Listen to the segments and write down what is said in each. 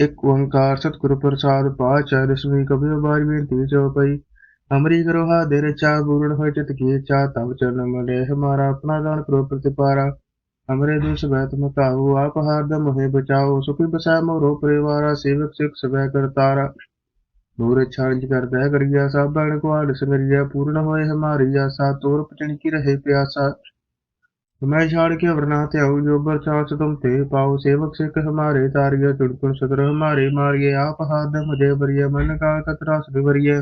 ਇੱਕ ਓੰਕਾਰ ਸਤਿਗੁਰ ਪ੍ਰਸਾਦ ਪਾਤਸ਼ਾਹ ਦਸਵੀਂ ਕਬਿਰ ਬਾਰ ਬੇਨਤੀ ਚਉਪਈ ਅਮਰੀ ਕਰੋ ਦੇ ਰਚਾ ਪੂਰਨ ਹੋਇ ਚਿਤ ਕੀ ਚਾ ਤਬ ਚਰਨ ਮਲੇ ਹਮਾਰਾ ਆਪਣਾ ਦਾਨ ਕਰੋ ਪ੍ਰਤਿਪਾਰਾ। ਹਮਰੇ ਦੁਸ ਬੈਤ ਮਕਾਉ ਆਪ ਹਾਰ ਦਾ ਮੋਹਿ ਬਚਾਓ, ਸੁਖੀ ਬਸੈ ਮੋਰੋ ਪਰਿਵਾਰਾ, ਸੇਵਕ ਸਿਖ ਸਵੈ ਕਰਤਾਰਾ। ਨੂਰ ਛਾਂਜ ਕਰਦਾ ਕਰਿਆ ਸਾਬਣ ਬਣ ਕੋ ਪੂਰਨ ਹੋਏ ਹਮਾਰੀ ਆਸਾ ਤੋਰ ਪਟਣ ਕੀ ਰਹੇ ਪਿਆਸਾ। मैं छाड़ के अवरनाथ आऊ जो बर चांस तुम ते पाओ सेवक सिख हमारे तारिया चुड़कुन सदर हमारे मारिए आप हाथ मुझे बरिए मन का कतरा सद बरिए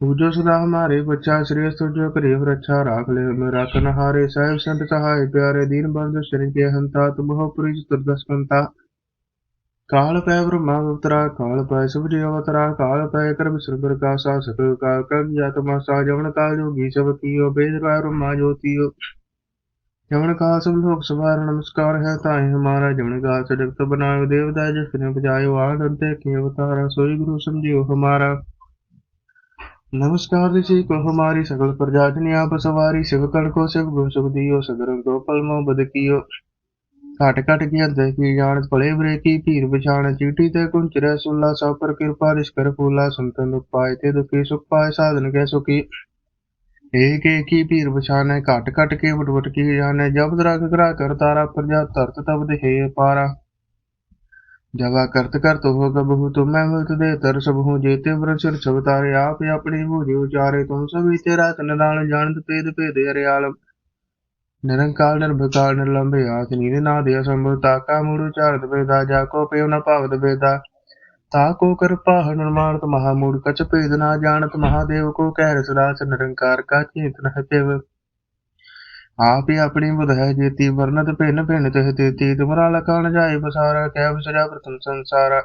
पूजो सदा हमारे बच्चा श्रेष्ठ जो करिए रक्षा राख ले मेरा कनहारे साहिब संत सहाय प्यारे दीन बंधु शनि के हंता तुम हो पुरी चतुर्दश कंता काल पै ब्रह्मा अवतरा काल पै सुभजी अवतरा काल पै कर विष्णु प्रकाशा सकल का कग जातमा सा जवन का जोगी सब कियो वेद का ब्रह्मा ज्योतियो जमन का सब लोग सवार नमस्कार है ताए हमारा जमन का जगत बनायो देवता जिसने बजायो आनंद के अवतारा सोई गुरु समझियो हमारा नमस्कार ऋषि को हमारी सकल प्रजाजनी आप सवारी शिव कण को शिव गुरु सुख दियो सदरन को पलमो बद कियो ਘਟ ਘਟ ਕੀ ਅੰਦਰ ਕੀ ਜਾਣ ਭਲੇ ਬਰੇ ਕੀ ਭੀਰ ਵਿਛਾਣ ਚੀਟੀ ਤੇ ਕੁੰਚਰੇ ਸੁਲਾ ਸਭ ਪਰ ਕਿਰਪਾ ਰਿਸ਼ਕਰ ਫੂਲਾ ਸੰਤਨ ਉਪਾਇ ਤੇ ਦੁਖੀ ਸੁਖ ਪਾਏ ਸਾਧਨ ਕੈ ਸੁਖੀ ਏਕ ਏਕ ਕੀ ਭੀਰ ਵਿਛਾਣੈ ਘਟ ਘਟ ਕੇ ਵਟ ਵਟ ਕੀ ਜਾਣੈ। ਜਬ ਦਰਗ ਕਰਾ ਕਰ ਤਾਰਾ ਪ੍ਰਜਾ ਧਰਤ ਤਬ ਦੇ ਪਾਰਾ। ਜਗਾ ਕਰਤ ਕਰਤ ਹੋ ਕਬਹੂ ਤੁਮ ਮੈਂ ਮਿਲਤ ਦੇ ਤਰ ਸਭ ਹੂੰ ਜੇਤੇ ਵਰਚਰ ਸਭ ਤਾਰੇ। ਆਪ ਆਪਣੀ ਬੂਝੇ ਉਚਾਰੇ ਤੁਮ ਸਭੀ ਤੇਰਾ ਤਨ ਨਾਲ ਜਾਣਤ ਪੇਦ ਪੇਦ ਅਰਿਆਲਮ ਨਿਰੰਕਾਲ ਨਿਰਲੰਭੇ ਆਸ ਨੀਦ ਨਾ ਦੇ ਅਸੰਭਵ ਤਾਕਾ ਮੂੜੁ ਚਾਰਤ ਵੇਦਾ, ਜਾ ਕੋ ਪਿਉ ਨ ਭਾਵਤ ਵੇਦਾ। ਤਾ ਕੋ ਕਿਰਪਾ ਹਨਮਾਨਤ ਮਹਾਮੂੜ ਕਛ ਭੇਦ ਨਾ ਜਾਣਤ ਮਹਾਦੇਵ ਕੋ ਕਹਿ ਰਸਦਾਸ ਨਿਰੰਕਾਰ ਕਾ ਚੇਤਨ ਹੈ ਪਿਵ ਆਪ ਹੀ ਆਪਣੀ ਬੁਧ ਹੈ ਜੇਤੀ ਵਰਨਤ ਭਿੰਨ ਭਿੰਨ ਤਿਹ ਤੇਤੀ ਤੁਮਰਾ ਲਖਾਣ ਜਾਏ ਬਸਾਰਾ ਕਹਿ ਵਿਸਰਿਆ ਪ੍ਰਥਮ ਸੰਸਾਰਾ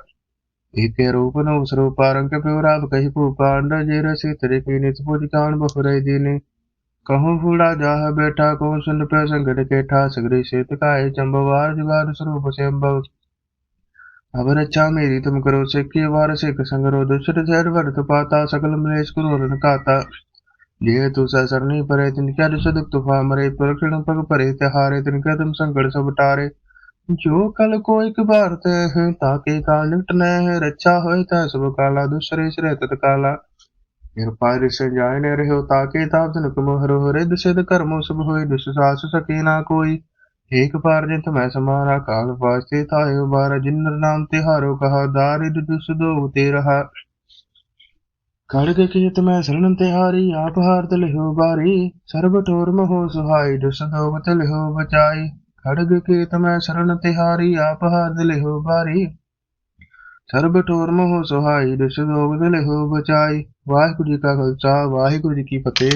ਏਕੇ ਰੂਪ ਨੋ ਸਰੂਪਾ ਰੰਗ ਪਿਉ ਰਾਪ ਕਹੀ ਭੂਪਾ ਅੰਡ ਜੇ ਰਸੀ ਤਰੇ ਕੀ ਨਿਤ ਪੁਜ ਕਾਣ ਬਫਰੇ ਦੀਨੇ कहूँ फूड़ा जाह बैठा कहूँ सुन पे संकट केठा सगरे शेत काए चंबवार जुगार स्वरूप से अम्बव अब रक्षा मेरी तुम करो सिक्की वार सिख संगरो दुष्ट झेर वर्त पाता सकल मलेश क्रूर काता जे तू सरनी परे तिनका दुष दुख तुफा मरे प्रक्षण पग परे तिहारे तिनका तुम संकट सब टारे जो कल को एक बार ते हैं ताके काल निकट न है रक्षा होए ता सब काला दूसरे सिरे तत्काला ਕਿਰਪਾ ਰਿਸ ਜਾਇ ਰਹਿਓ ਤਾਕੇ ਤਾਪ ਜਨ ਕਮ ਹਰੋ ਰਿਦ ਸਿਧ ਕਰਮੋ ਸਭ ਹੋਏ ਦੁਸ ਸਾਸ ਸਕੇ ਨਾ ਕੋਈ ਏਕ ਪਾਰ ਜਿਤ ਮੈਂ ਸਮਾਰਾ ਕਾਲ ਵਾਸਤੇ ਥਾਇਓ ਬਾਰ ਜਿਨਰ ਨਾਮ ਤਿਹਾਰੋ ਕਹਾ ਦਾਰਿਦ ਦੁਸ ਕੀਤ ਮੈਂ ਸਰਣ ਤਿਹਾਰੀ ਆਪ ਹਾਰ ਲਿਓ ਬਾਰੀ। ਸਰਬ ਠੋਰ ਮਹੋ ਸੁਹਾਈ, ਦੁਸ ਦੋਵਤ ਲਿਓ ਬਚਾਈ। ਖੜਗ ਕੀਤ ਮੈਂ ਸਰਣ ਤਿਹਾਰੀ ਆਪ ਹਾਰ ਲਿਹੋ ਬਾਰੀ। ਸਰਬ ਠੋਰ ਮਹੋ ਸੁਹਾਈ, ਦੁਸ ਦੋਵਤ ਲਿਓ ਬਚਾਈ। ਵਾਹਿਗੁਰੂ ਜੀ ਕਾ ਖਾਲਸਾ, ਵਾਹਿਗੁਰੂ ਜੀ ਕੀ ਫਤਿਹ।